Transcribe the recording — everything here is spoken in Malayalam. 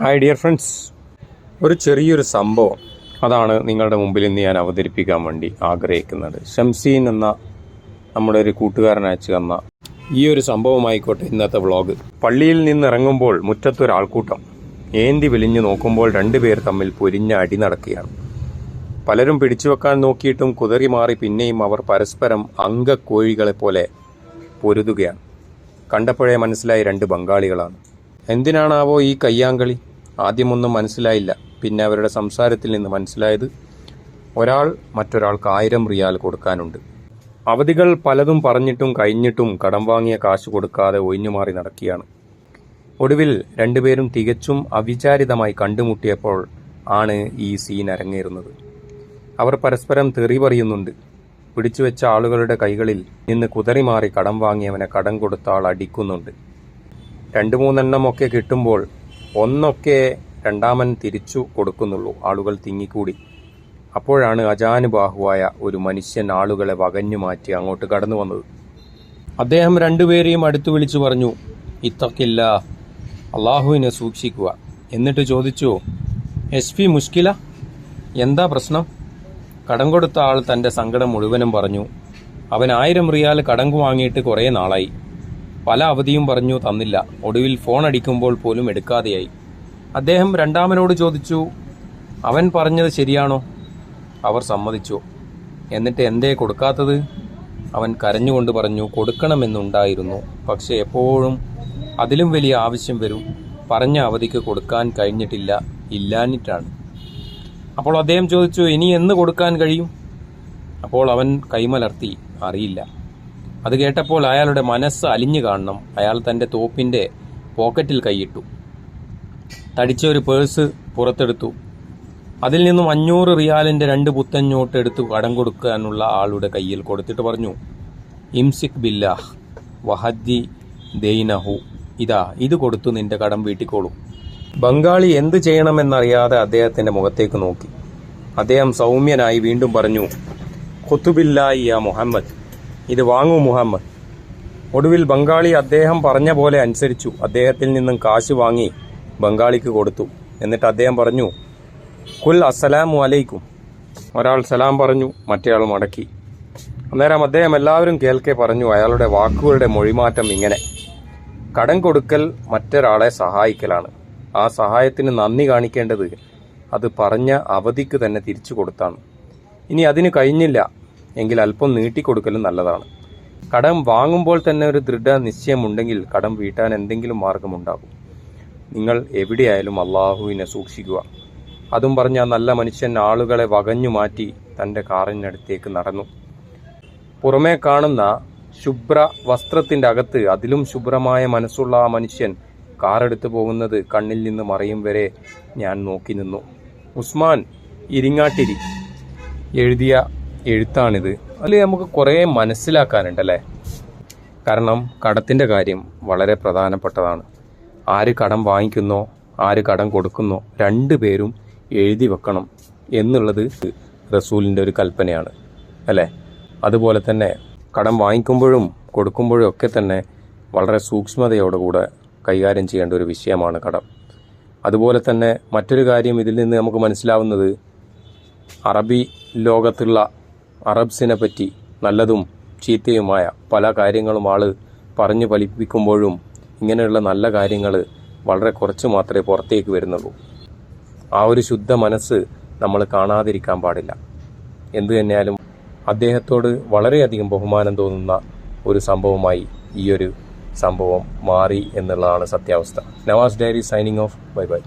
ഹായ് ഡിയർ ഫ്രണ്ട്സ് ഒരു ചെറിയൊരു സംഭവം അതാണ് നിങ്ങളുടെ മുമ്പിൽ ഇന്ന് ഞാൻ അവതരിപ്പിക്കാൻ വേണ്ടി ആഗ്രഹിക്കുന്നത്. ഷംസീൻ എന്ന നമ്മുടെ ഒരു കൂട്ടുകാരൻ അയച്ചു തന്ന ഈ ഒരു സംഭവമായിക്കോട്ടെ ഇന്നത്തെ വ്ളോഗ്. പള്ളിയിൽ നിന്ന് ഇറങ്ങുമ്പോൾ മുറ്റത്തൊരാൾക്കൂട്ടം ഏന്തി വിളിഞ്ഞു നോക്കുമ്പോൾ രണ്ടുപേർ തമ്മിൽ പൊരിഞ്ഞ അടി നടക്കുകയാണ്. പലരും പിടിച്ചു വെക്കാൻ നോക്കിയിട്ടും കുതറി മാറി പിന്നെയും അവർ പരസ്പരം അംഗക്കോഴികളെപ്പോലെ പോലെ പൊരുതുകയാണ്. കണ്ടപ്പോഴേ മനസ്സിലായി രണ്ട് ബംഗാളികളാണ്. എന്തിനാണാവോ ഈ കയ്യാങ്കളി? ആദ്യമൊന്നും മനസ്സിലായില്ല. പിന്നെ അവരുടെ സംസാരത്തിൽ നിന്ന് മനസ്സിലായത് ഒരാൾ മറ്റൊരാൾക്ക് ആയിരം റിയാൽ കൊടുക്കാനുണ്ട്. അവധികൾ പലതും പറഞ്ഞിട്ടും കഴിഞ്ഞിട്ടും കടം വാങ്ങിയ കാശ് കൊടുക്കാതെ ഒഴിഞ്ഞുമാറി നടക്കുകയാണ്. ഒടുവിൽ രണ്ടുപേരും തികച്ചും അവിചാരിതമായി കണ്ടുമുട്ടിയപ്പോൾ ആണ് ഈ സീൻ അരങ്ങേറുന്നത്. അവർ പരസ്പരം തെറി പറയുന്നുണ്ട്. പിടിച്ചുവെച്ച ആളുകളുടെ കൈകളിൽ നിന്ന് കുതറി മാറി കടം വാങ്ങിയവനെ കടം കൊടുത്ത ആൾ അടിക്കുന്നുണ്ട്. രണ്ടു മൂന്നെണ്ണമൊക്കെ കിട്ടുമ്പോൾ ഒന്നൊക്കെ രണ്ടാമൻ തിരിച്ചു കൊടുക്കുന്നുള്ളൂ. ആളുകൾ തിങ്ങിക്കൂടി. അപ്പോഴാണ് അജാനുബാഹുവായ ഒരു മനുഷ്യൻ ആളുകളെ വകഞ്ഞു മാറ്റി അങ്ങോട്ട് കടന്നു വന്നത്. അദ്ദേഹം രണ്ടുപേരെയും അടുത്തു വിളിച്ചു പറഞ്ഞു ഇത്തക്കില്ല അള്ളാഹുവിനെ സൂക്ഷിക്കുക. എന്നിട്ട് ചോദിച്ചു എസ് പി മുഷ്കില എന്താ പ്രശ്നം? കടം കൊടുത്ത ആൾ തന്റെ സങ്കടം മുഴുവനും പറഞ്ഞു. അവൻ ആയിരം റിയാൽ കടം വാങ്ങിയിട്ട് കുറേ നാളായി. പല അവധിയും പറഞ്ഞു തന്നില്ല. ഒടുവിൽ ഫോൺ അടിക്കുമ്പോൾ പോലും എടുക്കാതെയായി. അദ്ദേഹം രണ്ടാമനോട് ചോദിച്ചു അവൻ പറഞ്ഞത് ശരിയാണോ? അവർ സമ്മതിച്ചു. എന്നിട്ട് എന്തേ കൊടുക്കാത്തത്? അവൻ കരഞ്ഞുകൊണ്ട് പറഞ്ഞു കൊടുക്കണമെന്നുണ്ടായിരുന്നു. പക്ഷെ എപ്പോഴും അതിലും വലിയ ആവശ്യം വരും. പറഞ്ഞ അവധിക്ക് കൊടുക്കാൻ കഴിഞ്ഞിട്ടില്ല. ഇല്ലാഞ്ഞിട്ടാണ്. അപ്പോൾ അദ്ദേഹം ചോദിച്ചു ഇനി എന്ന് കൊടുക്കാൻ കഴിയും? അപ്പോൾ അവൻ കൈമലർത്തി അറിയില്ല. അത് കേട്ടപ്പോൾ അയാളുടെ മനസ്സ് അലിഞ്ഞു കാണണം. അയാൾ തന്റെ തോപ്പിന്റെ പോക്കറ്റിൽ കൈയിട്ടു. തടിച്ച ഒരു പേഴ്സ് പുറത്തെടുത്തു. അതിൽ നിന്നും അഞ്ഞൂറ് റിയാലിന്റെ രണ്ട് പുത്തൻ നോട്ട് എടുത്ത് കടം കൊടുക്കാനുള്ള ആളുടെ കയ്യിൽ കൊടുത്തിട്ട് പറഞ്ഞു ഇംസിക് ബില്ലാഹ് വഹദ്ദി ദൈനഹു. ഇതാ ഇത് കൊടുത്തു നിന്റെ കടം വീട്ടിക്കോളൂ. ബംഗാളി എന്ത് ചെയ്യണമെന്നറിയാതെ അദ്ദേഹത്തിന്റെ മുഖത്തേക്ക് നോക്കി. അദ്ദേഹം സൗമ്യനായി വീണ്ടും പറഞ്ഞു ഖുത്തുബില്ലായി യാ മുഹമ്മദ് ഇത് വാങ്ങൂ മുഹമ്മദ്. ഒടുവിൽ ബംഗാളി അദ്ദേഹം പറഞ്ഞ പോലെ അനുസരിച്ചു. അദ്ദേഹത്തിൽ നിന്നും കാശ് വാങ്ങി ബംഗാളിക്ക് കൊടുത്തു. എന്നിട്ട് അദ്ദേഹം പറഞ്ഞു കുൽ അസ്സലാമു അലൈക്കും. ഒരാൾ സലാം പറഞ്ഞു മറ്റേയാൾ മടക്കി. അന്നേരം അദ്ദേഹം എല്ലാവരും കേൾക്കെ പറഞ്ഞു അയാളുടെ വാക്കുകളുടെ മൊഴിമാറ്റം ഇങ്ങനെ. കടം കൊടുക്കൽ മറ്റൊരാളെ സഹായിക്കലാണ്. ആ സഹായത്തിന് നന്ദി കാണിക്കേണ്ടത് അത് പറഞ്ഞ അവധിക്ക് തന്നെ തിരിച്ചു കൊടുത്താണ്. ഇനി അതിന് കഴിഞ്ഞില്ല. എങ്കിൽ അല്പം നീട്ടിക്കൊടുക്കലും നല്ലതാണ്. കടം വാങ്ങുമ്പോൾ തന്നെ ഒരു ദൃഢ നിശ്ചയമുണ്ടെങ്കിൽ കടം വീട്ടാൻ എന്തെങ്കിലും മാർഗമുണ്ടാകും. നിങ്ങൾ എവിടെയായാലും അള്ളാഹുവിനെ സൂക്ഷിക്കുക. അതും പറഞ്ഞ നല്ല മനുഷ്യൻ ആളുകളെ വകഞ്ഞു മാറ്റി തന്റെ കാറിനടുത്തേക്ക് നടന്നു. പുറമേ കാണുന്ന ശുഭ്ര വസ്ത്രത്തിന്റെ അകത്ത് അതിലും ശുഭ്രമായ മനസ്സുള്ള ആ മനുഷ്യൻ കാറെടുത്തു പോകുന്നത് കണ്ണിൽ നിന്ന് മറയും വരെ ഞാൻ നോക്കി നിന്നു. ഉസ്മാൻ ഇരിങ്ങാട്ടിരി. എഴുതിയ എഴുത്താണിത്. അതിൽ നമുക്ക് കുറേ മനസ്സിലാക്കാനുണ്ടല്ലേ കാരണം കടത്തിന്റെ കാര്യം വളരെ പ്രധാനപ്പെട്ടതാണ്. ആര് കടം വാങ്ങിക്കുന്നോ ആര് കടം കൊടുക്കുന്നോ രണ്ടു പേരും എഴുതി വെക്കണം എന്നുള്ളത് റസൂലിന്റെ ഒരു കൽപ്പനയാണ് അല്ലേ? അതുപോലെ തന്നെ കടം വാങ്ങിക്കുമ്പോഴും കൊടുക്കുമ്പോഴും ഒക്കെ തന്നെ വളരെ സൂക്ഷ്മതയോടുകൂടെ കൈകാര്യം ചെയ്യേണ്ട ഒരു വിഷയമാണ് കടം. അതുപോലെ തന്നെ മറ്റൊരു കാര്യം ഇതിൽ നിന്ന് നമുക്ക് മനസ്സിലാവുന്നത് അറബി ലോകത്തുള്ള അറബ്സിനെ പറ്റി നല്ലതും ചീത്തയുമായ പല കാര്യങ്ങളും ആൾ പറഞ്ഞു ഫലിപ്പിക്കുമ്പോഴും ഇങ്ങനെയുള്ള നല്ല കാര്യങ്ങൾ വളരെ കുറച്ച് മാത്രമേ പുറത്തേക്ക് വരുന്നുള്ളൂ. ആ ഒരു ശുദ്ധ മനസ്സ് നമ്മൾ കാണാതിരിക്കാൻ പാടില്ല. എന്തു തന്നെയാലും അദ്ദേഹത്തോട് വളരെയധികം ബഹുമാനം തോന്നുന്ന ഒരു സംഭവമായി ഈ ഒരു സംഭവം മാറി എന്നുള്ളതാണ് സത്യാവസ്ഥ. Navas diary signing off. Bye bye.